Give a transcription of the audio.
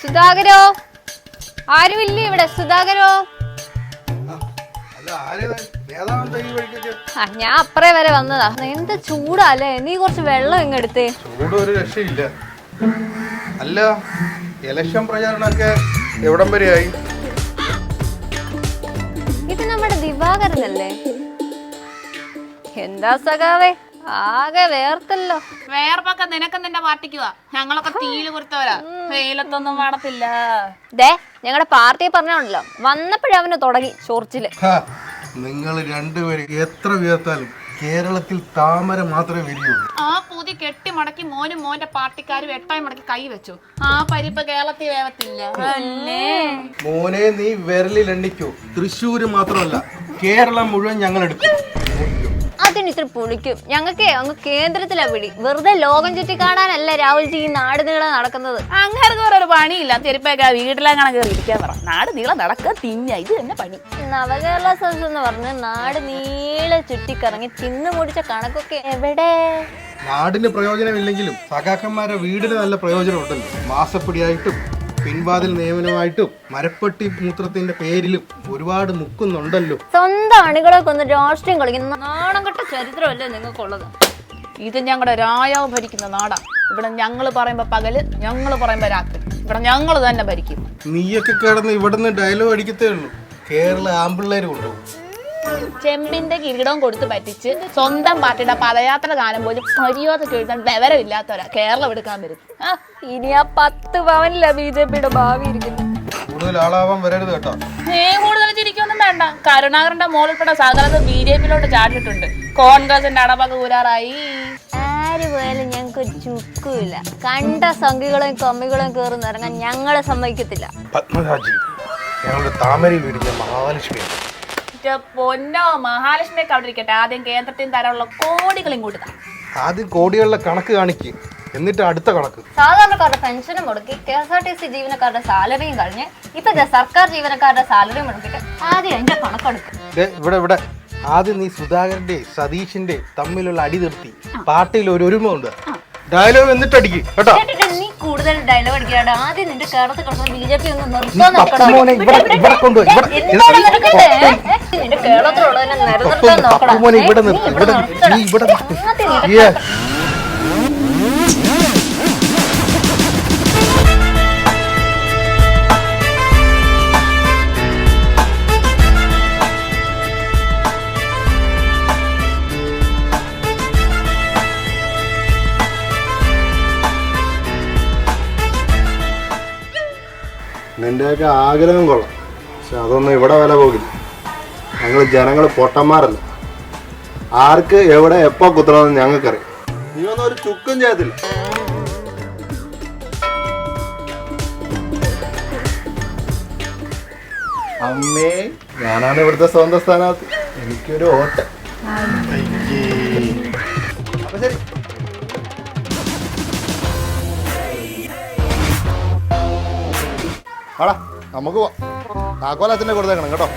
സുധാകരോ? ആരുമില്ലേ ഇവിടെ? സുധാകരോ? ആ ഞാൻ അപ്പറേ വരെ വന്നതാ. എന്ത് ചൂടാ അല്ലേ നീ കുറച്ച് വെള്ളം ഇങ്ങെടുത്തേ ചൂട് ഒരു രക്ഷയില്ല. അല്ല ഇലക്ഷൻ പ്രചാരണമൊക്കെ എവിടം വരെയായി? ഇത് നമ്മുടെ ദിവാകരനല്ലേ? എന്താ സഖാവേ? ആകെ വേർത്തല്ലോ. വേർപ്പൊക്കെ നിനക്ക് നിന്റെ പാർട്ടിക്കുവാ. ഞങ്ങളൊക്കെ തീയിൽ കുറിത്തവരാ വെയിലത്തൊന്നും പാടത്തില്ല. ദേ ഞങ്ങളുടെ പാർട്ടിയെ പറഞ്ഞാണല്ലോ വന്നപ്പോഴേ അവന് തുടങ്ങി ചോർച്ചിൽ നിങ്ങൾ രണ്ടുപേരും എത്ര വിയർത്താലും കേരളത്തിൽ താമര മാത്രമേ വരികയുള്ളൂ ആ പൂതി കെട്ടി മടക്കി മോനും മോന്റെ പാർട്ടിക്കാരും എട്ടായി മടക്കി കൈ വെച്ചു. ആ പരിപ്പ് കേരളത്തിൽ വേവത്തില്ല. മോനെ നീ വിരലിൽ എണ്ണിക്കോ. തൃശ്ശൂര് മാത്രമല്ല കേരളം മുഴുവൻ ഞങ്ങൾ എടുക്കും അതിന് ഇത്ര പൊളിക്കും. ഞങ്ങൾക്ക് അങ്ങ് കേന്ദ്രത്തിലാ പിടി. വെറുതെ ലോകം ചുറ്റി കാണാനല്ല രാഹുൽജി ഈ നാട് നീളം നടക്കുന്നത്. അങ്ങനെ ഒരു പണിയില്ല. തിരുപ്പേക്ക വീട്ടിലങ്ങനെ കയറി ഇരിക്കാൻ പറ. നാട് നീളം നടക്കുക തിന്ന. ഇത് തന്നെ പണി. നവകേരള സദസ് എന്ന് പറഞ്ഞ് നാട് നീളെ ചുറ്റിക്കറങ്ങി തിന്നു മുടിച്ച കണക്കൊക്കെ എവിടെ? നാടിന് പ്രയോജനമില്ലെങ്കിലും സഖാക്കന്മാരെ വീടിന് നല്ല പ്രയോജനമുണ്ടല്ലോ. മാസപ്പടിയായിട്ടും പിൻവാതിൽ നിയമനമായിട്ടും മരപ്പെട്ടി മൂത്രത്തിന്റെ പേരിലും ഒരുപാട് മുക്കുന്നുണ്ടല്ലോ. സ്വന്തം അണികളെ കൊന്ന് രാഷ്ട്രീയം കളിക്കുന്ന നാണം കെട്ട ചരിത്രമല്ലേ നിങ്ങൾക്കുള്ളത്? ഇത് ഞങ്ങളുടെ രാജാവ് ഭരിക്കുന്ന നാടാ. ഇവിടെ ഞങ്ങൾ പറയുമ്പോ പകൽ ഞങ്ങൾ പറയുമ്പോ രാത്രി. ഇവിടെ ഞങ്ങൾ തന്നെ ഭരിക്കും. നീയൊക്കെ കിടന്ന് ഇവിടുന്ന് ഡയലോഗ് അടിക്കത്തേ ഉള്ളൂ. കേരള ആമ്പിള്ളേര് കൊണ്ടുപോകും. ചെമ്പിന്റെ കിരീടവും കൊടുത്ത് പറ്റിച്ച് സ്വന്തം പാർട്ടിയുടെ പദയാത്ര ഗാനം പോലും മര്യാദ വിവരം ഇല്ലാത്തവരാ കേരളം എടുക്കാൻ വരും. ഇനി ആ പത്ത് പവനില്ല ബി ജെ പിയുടെ ഭാവി ഇരിക്കുന്നു കൂടുതൽ ആളാവാൻ വരരുത് കേട്ടോ. കൂടുതൽ ചിരിക്കൊന്നും വേണ്ട. കരുണാകരന്റെ മോളിൽപ്പെട്ട സകലത് ബി ജെ പിയിലോട്ട് ചാടിയിട്ടുണ്ട്. കോൺഗ്രസിന്റെ അടപക ഊരാറായി. ആര് പോയാലും ഞങ്ങൾക്ക് ഒരു ചുക്കുമില്ല കണ്ട സംഖികളും കമ്മികളും കേറുന്നിറങ്ങാൻ ഞങ്ങളെ സമ്മതിക്കത്തില്ല. പത്മരാജി ഞങ്ങളുടെ താമരയിൽ വീടിന്റെ മഹാലക്ഷ്മിയാണ്. മറ്റേ പൊന്നോ മഹാലക്ഷ്മിയൊക്കെ അവിടെ ഇരിക്കട്ടെ. ആദ്യം കേന്ദ്രത്തിൽ തരാനുള്ള കോടികൾ ഇങ്ങോട്ട് താ ആദ്യം കോടികളുടെ കണക്ക് കാണിക്ക്. എന്നിട്ട് അടുത്ത കണക്ക്. സാധാരണക്കാരുടെ പെൻഷനും മുടക്കി K S R T C ജീവനക്കാരുടെ സാലറിയും കഴിഞ്ഞ് ഇപ്പൊ സർക്കാർ ജീവനക്കാരുടെ സാലറിയും മുടക്കിട്ട് ആദ്യം എന്റെ കണക്കെടുക്കും. ദേ, ഇവിടെ ഇവിടെ. ആദ്യം നീ സുധാകരന്റെ സതീഷിന്റെ തമ്മിലുള്ള അടി നിർത്തി. പാർട്ടിയിൽ ഒരു ഒരുമ ഉണ്ട് ഡയലോഗ് എന്നിട്ട് അടിക്ക് കേട്ടോ നീ കൂടുതൽ ഡയലോഗ് അടിക്കാണ്ട് ആദ്യം നിന്റെ കേരളത്തിൽ കിടക്കുന്ന ബി ജെ പി ഒന്ന് നിർത്താൻ നോക്കണം പത്തുമോനെ ഇവിടെ ഇവിടെ കൊണ്ടുപോയി ഇവിടെ എന്താണ് നിനക്കത്? ഏ? നിന്റെ കേരളത്തിലുള്ളതിനെ നിലനിർത്താൻ നോക്കണം പത്തുമോനെ ഇവിടെ ഏ? നീ നിർത്തി ഇവിടെ നിർത്തണം. നീ ഇവിടെ നിർത്തി ആദ്യം നിന്റെ Yeah. നിന്റെയൊക്കെ ആഗ്രഹം കൊള്ളാം പക്ഷെ അതൊന്നും ഇവിടെ വില പോകില്ല ഞങ്ങൾ ജനങ്ങൾ പൊട്ടന്മാരല്ല? ആർക്ക് എവിടെ എപ്പോ കുത്തണമെന്ന് ഞങ്ങൾക്കറിയാം. നീ ഒന്നും ഒരു ചുക്കും ചെയ്തില്ല. അമ്മേ ഞാനാണ് ഇവിടുത്തെ സ്വന്തം സ്ഥാനാർത്ഥി. എനിക്കൊരു ഓട്ട അയ്യേ. അപ്പൊ ശരി. ആടാ നമുക്ക് പോവാം. താക്കോല കൊടുത്തേക്കണം കേട്ടോ.